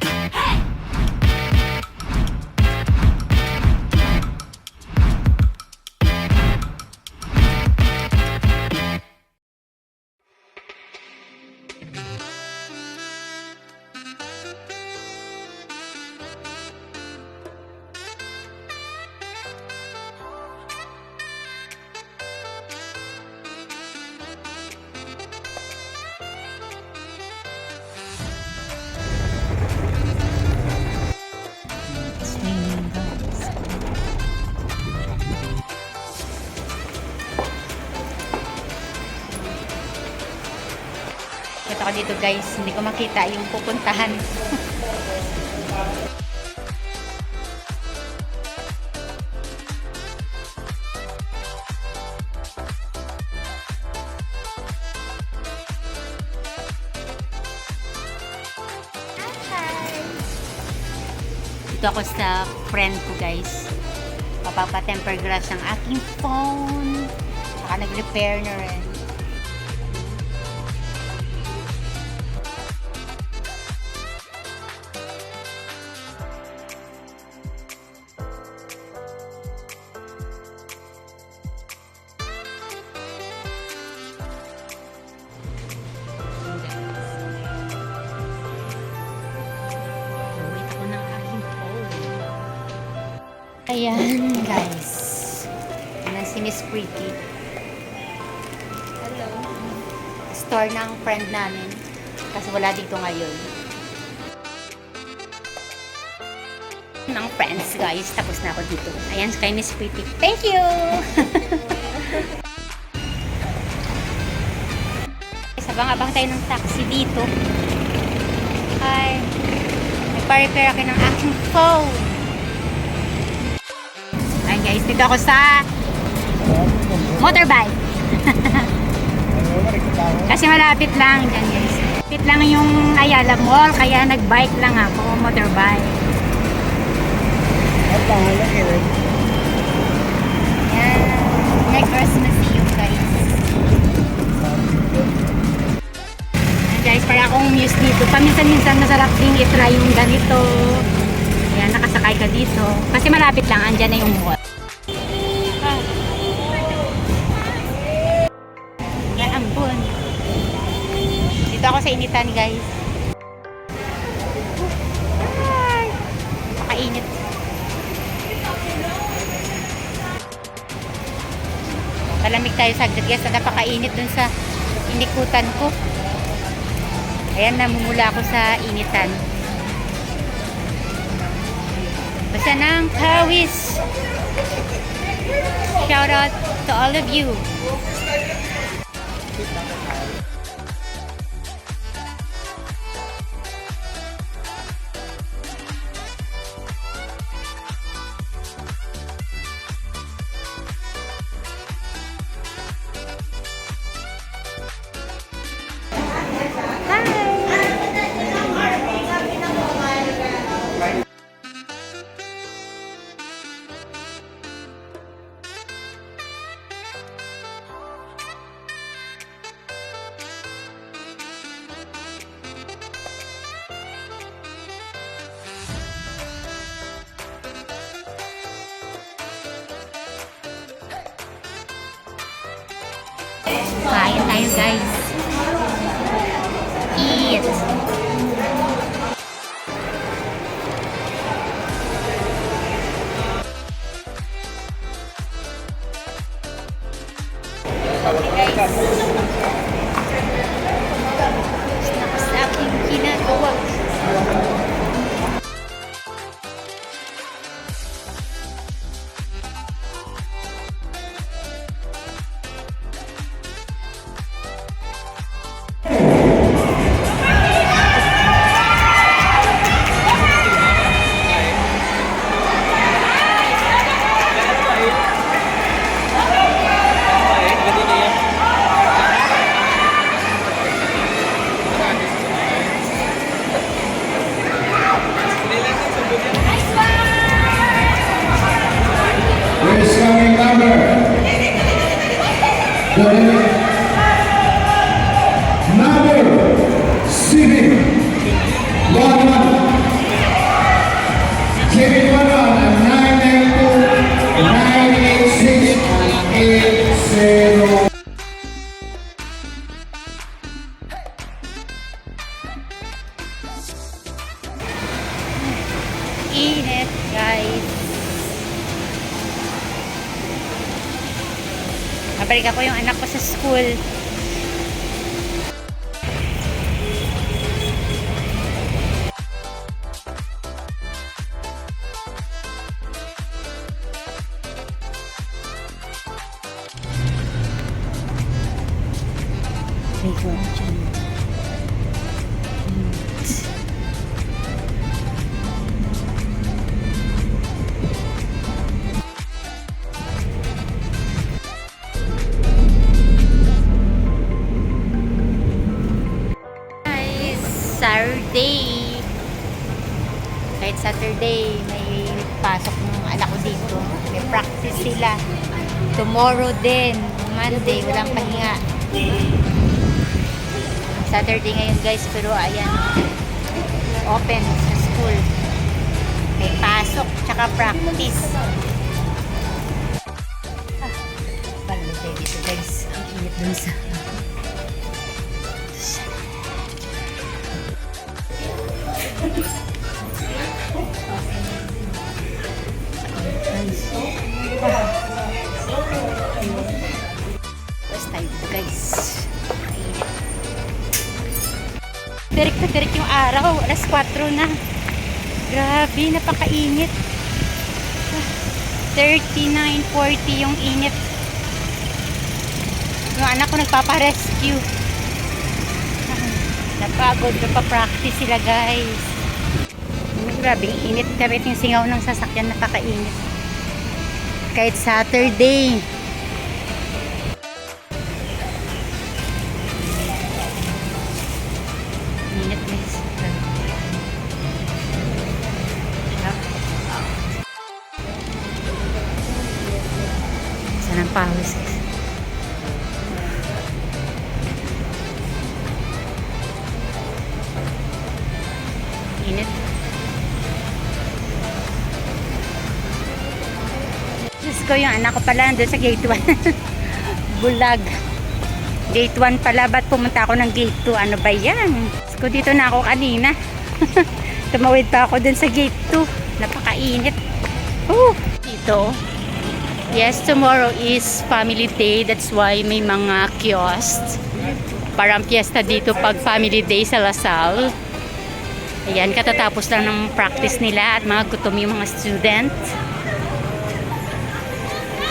Hey! Kita ko dito guys, hindi ko makita yung pupuntahan. Dito ako sa friend ko guys. Papapatemper glass ang aking phone. Saka nag-repair na rin. Ayan, guys. Ayan si Miss Pretty. Hello. Store ng friend namin. Kasi wala dito ngayon. ng friends, guys. Tapos na ako dito. Ayan, kay Miss Pretty. Thank you! Sabang-abang tayo ng taxi dito. Hi. Nagpa-repair ako ng aking phone. Guys, dito ako sa motorbike. Kasi malapit lang dyan guys. Malapit lang yung Ayala Mall, kaya nag-bike lang ako, motorbike. Yan. May Christmas Eve guys. Ayan guys, para akong muse dito. Paminsan-minsan masarap din i-try yung ganito. Ayan, nakasakay ka dito. Kasi malapit lang, andyan na yung mall. Dito ako sa initan guys. Ay, Napakainit. Malamig tayo sa guys. Napakainit dun sa inikutan ko. Ayan, namumula ako sa initan. Basta ng pawis. Shout out to all of you. Yes. Görev Mabalik ako yung anak ko sa school. Tomorrow din, Monday, walang pahinga. Saturday ngayon guys, pero ayan, open sa school. May pasok, tsaka practice. Ah, paano tayo dito guys? Ang init dun sa... Basta Direk na direk yung araw. Alas 4 na. Grabe, napakainit. Ah, 39, 40 yung init. Yung anak ko nagpapa-rescue. Napagod, nagpa-practice sila guys. Grabe, init. Kahit yung singaw ng sasakyan, napakainit. Kahit Saturday. Guys? Init. Diyos ko, yung anak ko pala nandun sa gate 1. Bulag. Gate 1 pala, ba't pumunta ako ng gate 2? Ano ba yan? Diyos ko, dito na ako kanina. Tumawid pa ako dun sa gate 2. Napakainit. Oh, dito. Yes, tomorrow is family day. That's why may mga kiosks. Parang fiesta dito pag family day sa Lasal. Ayan, katatapos lang ng practice nila at mga gutom yung mga student.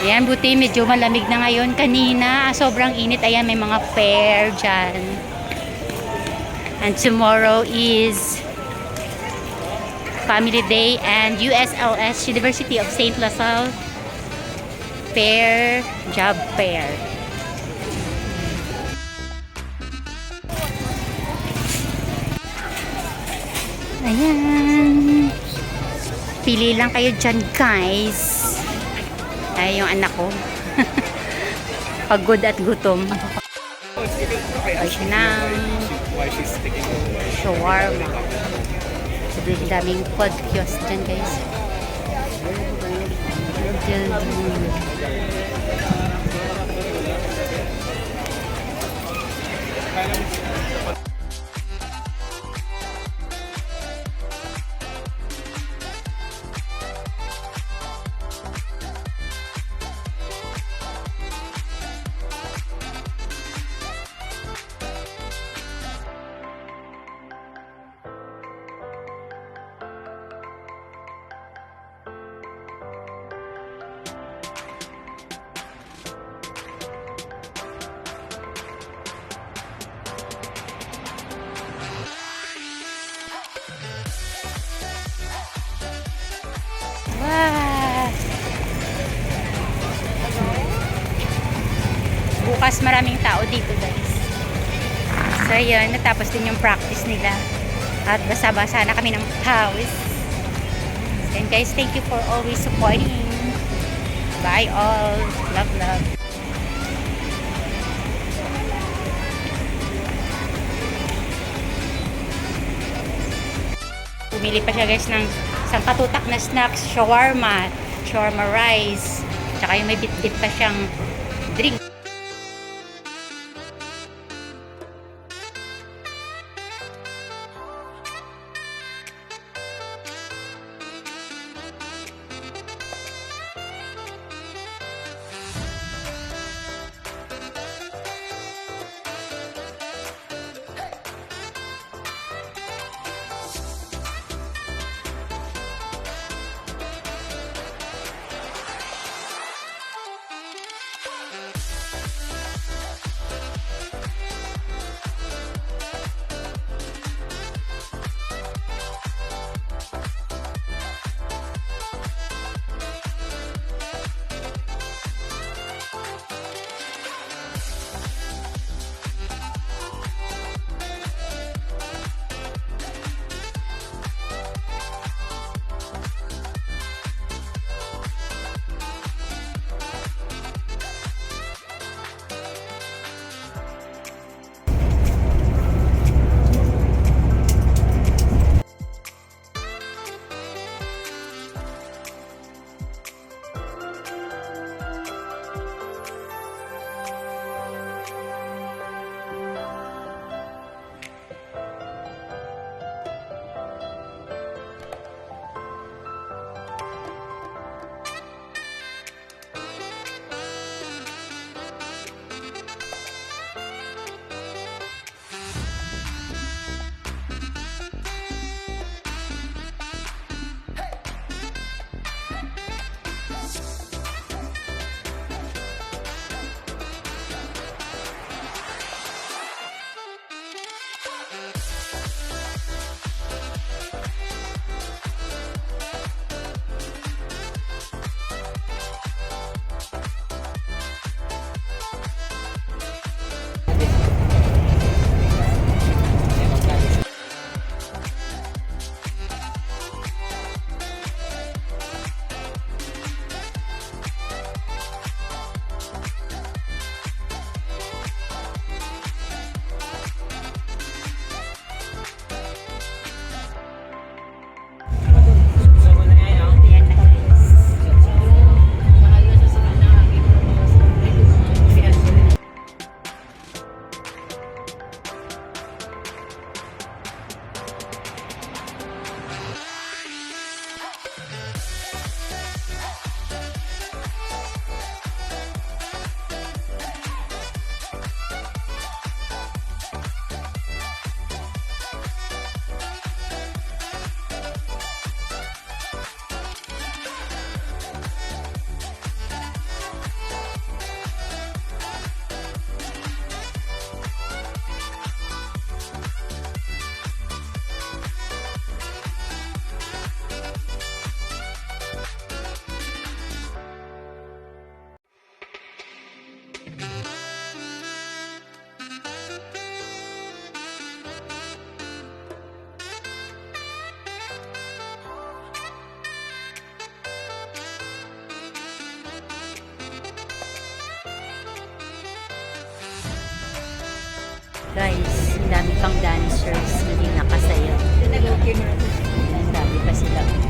Ayan, buti medyo malamig na ngayon. Kanina, sobrang init. Ayan, may mga fair dyan. And tomorrow is Family Day and USLS, University of St. Lasal Fair, Job Fair. Ayan. Pili lang kayo dyan, guys. Ay, yung anak ko. Pagod at gutom. Siya ng shawarma. Ang daming food kiosk dyan, guys. Dyan. Bukas maraming tao dito guys. So yun, natapos din yung practice nila. At basa-basa na kami ng pawis. And guys, thank you for always supporting. Bye all. Love, love. Bumili pa siya guys ng isang katutak na snacks, shawarma, shawarma rice, tsaka yung may bit-bit pa siyang drink. pang dancers hindi nakasayo. Ang dami pa sila.